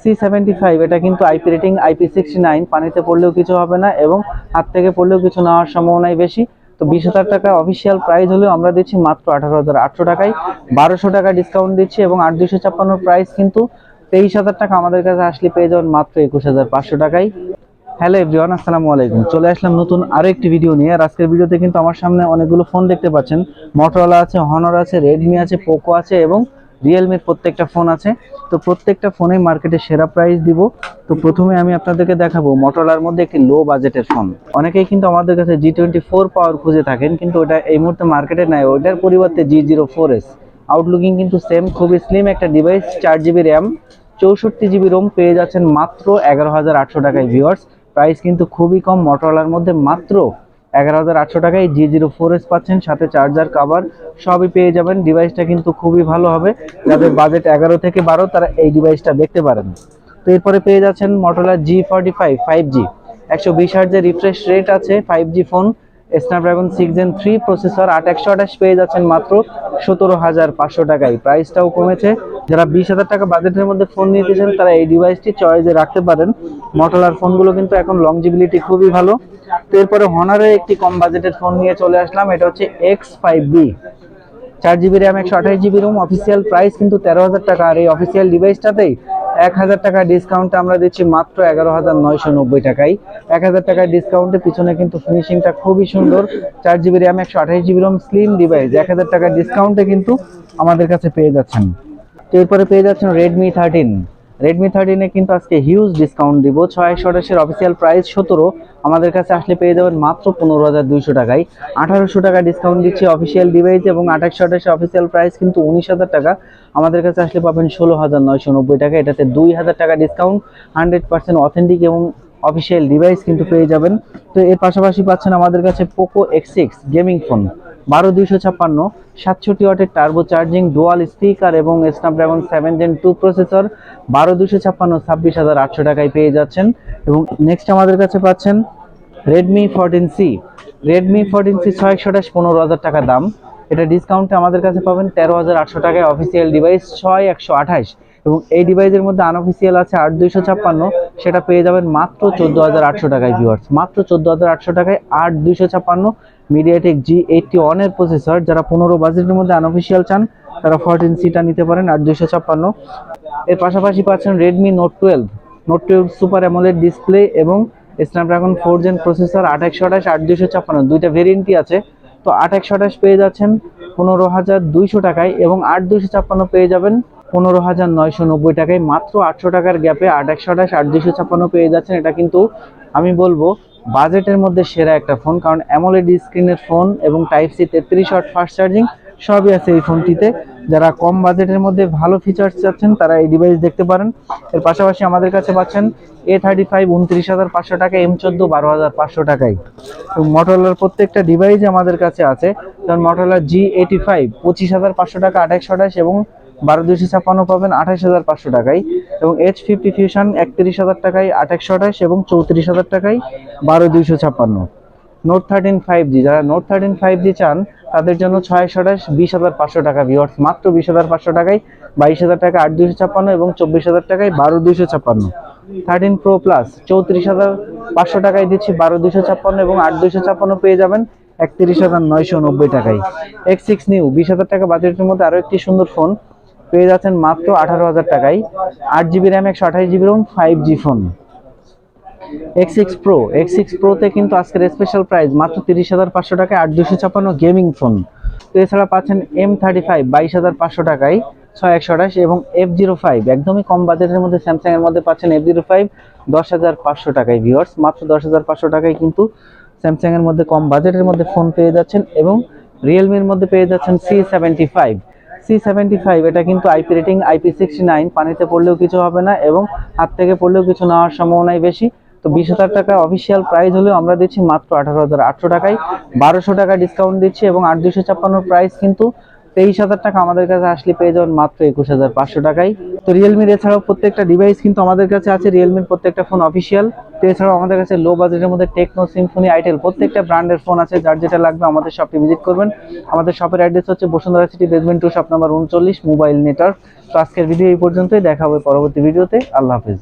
C seventy five এটা কিন্তু IP rating IP sixty nine পানিতে পড়লেও কিছু হবে না এবং হাত থেকে পড়লেও কিছু নেওয়ার সম্ভাবনাই বেশি। তো বিশ হাজার টাকা অফিসিয়াল প্রাইস হলেও আমরা দিচ্ছি মাত্র আঠারো হাজার আটশো টাকায়। বারোশো টাকা ডিসকাউন্ট দিচ্ছি এবং আট দুশো ছাপ্পান্ন প্রাইস কিন্তু তেইশ হাজার টাকা আমাদের কাছে আসলে পেয়ে যাবেন মাত্র একুশ হাজার পাঁচশো টাকায়। হ্যালো এভরিওয়ান আসসালামু আলাইকুম। চলে আসলাম নতুন আরও একটি ভিডিও নিয়ে। আর আজকের ভিডিওতে কিন্তু আমার সামনে অনেকগুলো ফোন দেখতে পাচ্ছেন। মোটরোলা আছে হনর আছে রেডমি আছে পোকো আছে এবং রিয়েলমির প্রত্যেকটা ফোন আছে। তো প্রত্যেকটা ফোনে মার্কেটে সেরা প্রাইস দিব। তো প্রথমে আমি আপনাদেরকে দেখাবো মোটরোলার মধ্যে একটি লো বাজেটের ফোন অনেকেই কিন্তু আমাদের কাছে জি টোয়েন্টি ফোর পাওয়ার খুঁজে থাকেন, কিন্তু ওটা এই মুহূর্তে মার্কেটে নাই। ওইটার পরিবর্তে জি জিরো ফোর এস আউটলুকিং কিন্তু সেম খুবই স্লিম একটা ডিভাইস চার জিবি র্যাম চৌষট্টি জিবি রোম পেয়ে যাচ্ছেন মাত্র এগারো হাজার আটশো টাকায় ভিউয়ার্স প্রাইস কিন্তু খুবই কম মোটরলার মধ্যে, মাত্র এগারো হাজার আটশো টাকায় জি জিরো ফোর এস পাচ্ছেন, সাথে চার্জার কাভার সবই পেয়ে যাবেন। ডিভাইসটা কিন্তু খুবই ভালো হবে। যাদের বাজেট এগারো থেকে বারো, তারা এই ডিভাইসটা দেখতে পারেন। তো এরপরে পেয়ে যাচ্ছেন Motorola G forty five five G একশো বিশ হার্জের রিফ্রেশ রেট আছে five G phone Snapdragon six Gen three processor আট একশো আঠাশ পেয়ে যাচ্ছেন মাত্র সতেরো হাজার পাঁচশো টাকায়। প্রাইসটাও কমেছে। যারা বিশ হাজার টাকা বাজেটের মধ্যে ফোন নিতে চান তারা এই ডিভাইসটি চয়েসে রাখতে পারেন। মটোলার ফোনগুলো কিন্তু এখন লংজিবিলিটি খুবই ভালো। তো এরপরে হনারের একটি কম বাজেটের ফোন নিয়ে চলে আসলাম। এটা হচ্ছে এক্স ফাইভ বি চার জিবি র্যাম একশো আঠাশ জিবি রুম অফিসিয়াল প্রাইস কিন্তু তেরো হাজার টাকা। আর এই অফিসিয়াল ডিভাইসটাতেই এক হাজার টাকা ডিসকাউন্টে আমরা দিচ্ছি মাত্র এগারো হাজার নয়শো নব্বই টাকায়। এক হাজার টাকার ডিসকাউন্টের পিছনে কিন্তু ফিনিশিংটা খুবই সুন্দর। চার জিবি র্যাম একশো আঠাশ জিবি রম স্লিম ডিভাইস এক হাজার টাকার ডিসকাউন্টে কিন্তু আমাদের কাছে পেয়ে যাচ্ছেন। তো এরপরে পেয়ে যাচ্ছেন রেডমি থার্টিন রেডমি থার্টিনে কিন্তু আজকে হিউজ ডিসকাউন্ট দিব। ছয় সদস্যের অফিসিয়াল প্রাইস সতেরো। আমাদের কাছে আসলে পেয়ে যাবেন মাত্র পনেরো হাজার দুইশো টাকায়। আঠারোশো টাকা ডিসকাউন্ট দিচ্ছি অফিসিয়াল ডিভাইস এবং আঠাশ সদস্যের অফিসিয়াল প্রাইস কিন্তু উনিশ হাজার টাকা। আমাদের কাছে আসলে পাবেন ষোলো হাজার নয়শো নব্বই টাকা। এটাতে দুই হাজার টাকা ডিসকাউন্ট হান্ড্রেড পার্সেন্ট অথেন্টিক এবং অফিসিয়াল ডিভাইস কিন্তু পেয়ে যাবেন। তো এর পাশাপাশি পাচ্ছেন আমাদের কাছে Poco X six gaming phone বারো দুইশো ছাপ্পান্ন, সাতষট্টি ওয়াটের টার্বো চার্জিং ডুয়াল স্পিকার এবং Snapdragon seven Gen two processor বারো দুশো ছাপ্পান্ন, ছাব্বিশ হাজার আটশো টাকায় পেয়ে যাচ্ছেন। এবং নেক্সট আমাদের কাছে পাচ্ছেন Redmi fourteen C Redmi fourteen C ছয় একশো আঠাশ পনেরো হাজার টাকা দাম। এটা ডিসকাউন্টে আমাদের কাছে পাবেন তেরো হাজার আটশো টাকায় অফিসিয়াল ডিভাইস ছয় একশো আঠাশ। এবং এই ডিভাইসের মধ্যে আনঅফিসিয়াল আছে আট দুইশো ছাপ্পান্ন, সেটা পেয়ে যাবেন মাত্র চোদ্দ হাজার আটশো টাকায় ভিউয়ার্স মাত্র চোদ্দ হাজার আটশো টাকায় আট দুইশো ছাপ্পান্ন মিডিয়াটেক জি এইটটি ওয়ানের প্রসেসর যারা পনেরো বাজেটের মধ্যে আনঅফিসিয়াল চান, তারা ফোরটিন সিটা নিতে পারেন আট দুইশো ছাপ্পান্ন। এর পাশাপাশি পাচ্ছেন Redmi Note twelve Note twelve super AMOLED display এবং স্ন্যাপড্রাগন ফোর জেন প্রসেসর আট একশো আঠাশ আট দুইশো ছাপ্পান্ন। দুইটা ভেরিয়েন্টই আছে। তো আট একশো আঠাশ পেয়ে যাচ্ছেন পনেরো হাজার দুইশো টাকায় এবং আট দুইশো ছাপ্পান্ন পেয়ে যাবেন পনেরো হাজার নয়শো নব্বই টাকায়। মাত্র আটশো টাকার গ্যাপে আট একশো আঠাশ আট দুইশো ছাপ্পান্ন পেয়ে যাচ্ছেন। এটা কিন্তু আমি বলব বাজেটের মধ্যে সেরা একটা ফোন, কারণ অ্যামোলেড স্ক্রিনের ফোন এবং টাইপ সি তেত্রিশ ওয়াট ফাস্ট চার্জিং সবই আছে এই ফোনটিতে। যারা কম বাজেটের মধ্যে ভালো ফিচার্স চাচ্ছেন, তারা এই ডিভাইস দেখতে পারেন। এর পাশাপাশি আমাদের কাছে পাচ্ছেন এ থার্টি ফাইভ উনত্রিশ হাজার পাঁচশো টাকা এম চোদ্দ বারো হাজার পাঁচশো টাকায়। মটোলার প্রত্যেকটা ডিভাইস আমাদের কাছে আছে, যেমন মটোলার জি এইটি ফাইভ পঁচিশ হাজার পাঁচশো টাকা আঠাশশো আঠাশ এবং বারো দুইশো ছাপ্পান্ন পাবেন আঠাশ হাজার পাঁচশো টাকায় এবং এইচ ফিফটি ফিউশন একত্রিশ হাজার টাকায় আট আঠাশশো আঠাশ এবং চৌত্রিশ হাজার টাকায় বারো দুইশো ছাপ্পান্ন। নোট থার্টিন ফাইভ জি যারা নোট থার্টিন ফাইভ জি চান, তাদের জন্য ছয় আঠাশ, বিশ হাজার পাঁচশো টাকা ভিওয়ার্স মাত্র বিশ হাজার পাঁচশো টাকায় বাইশ হাজার টাকা আট দুইশো ছাপ্পান্ন এবং চব্বিশ হাজার টাকায় বারো দুইশো ছাপ্পান্ন। থার্টিন প্রো প্লাস চৌত্রিশ হাজার পাঁচশো টাকায় দিচ্ছি বারো দুইশো ছাপ্পান্ন এবং আট দুইশো ছাপ্পান্ন পেয়ে যাবেন একত্রিশ হাজার নয়শো নব্বই টাকায়। এক্স সিক্স নিউ বিশ হাজার টাকা বাজেটের মধ্যে আরও একটি সুন্দর ফোন পেয়ে যাচ্ছেন মাত্র আঠারো হাজার টাকায়। আট জিবি র্যাম, একশো আঠাশ GB ROM, five G phone. X six pro X six প্রোতে কিন্তু আজকের স্পেশাল প্রাইস মাত্র তিরিশ হাজার পাঁচশো টাকায় আট দুশো ছাপ্পান্ন গেমিং ফোন তো এছাড়া পাচ্ছেন এম থার্টি ফাইভ বাইশ হাজার পাঁচশো টাকায় ছয় একশো আঠাশ এবং এফ জিরো ফাইভ একদমই কম বাজেটের মধ্যে স্যামসাং এর মধ্যে পাচ্ছেন এফ জিরো ফাইভ দশ হাজার পাঁচশো টাকায় ভিওয়ার্স মাত্র দশ হাজার পাঁচশো টাকায় কিন্তু স্যামসাং এর মধ্যে কম বাজেটের মধ্যে ফোন পেয়ে যাচ্ছেন এবং রিয়েলমির মধ্যে পেয়ে যাচ্ছেন C seventy five C seventy five এটা কিন্তু IP rating IP sixty nine পানিতে পড়লেও কিছু হবে না এবং হাত থেকে পড়লেও কিছু নেওয়ার সম্ভাবনাই বেশি। তো বিশ হাজার টাকা অফিসিয়াল প্রাইস হলেও আমরা দিচ্ছি মাত্র আঠারো হাজার আটশো টাকায়। বারোশো টাকা ডিসকাউন্ট দিচ্ছি এবং আট দুশো ছাপ্পান্ন প্রাইস কিন্তু তেইশ হাজার টাকা আমাদের কাছে আসলে পেয়ে যাবেন মাত্র একুশ হাজার পাঁচশো টাকায়। তো রিয়েলমির এছাড়াও প্রত্যেকটা ডিভাইস কিন্তু আমাদের কাছে আছে রিয়েলমির প্রত্যেকটা ফোন অফিসিয়াল তো এছাড়াও আমাদের কাছে লো বাজেটের মধ্যে টেকনো সিম্ফনি আইটেল প্রত্যেকটা ব্র্যান্ডের ফোন আছে, যার যেটা লাগবে আমাদের শপে ভিজিট করবেন। আমাদের শপের অ্যাড্রেস হচ্ছে Bashundhara City basement two shop number উনচল্লিশ মোবাইল নেটওয়ার্ক তো আজকের ভিডিও এই পর্যন্তই, দেখা হবে পরবর্তী ভিডিওতে আল্লাহ হাফিজ।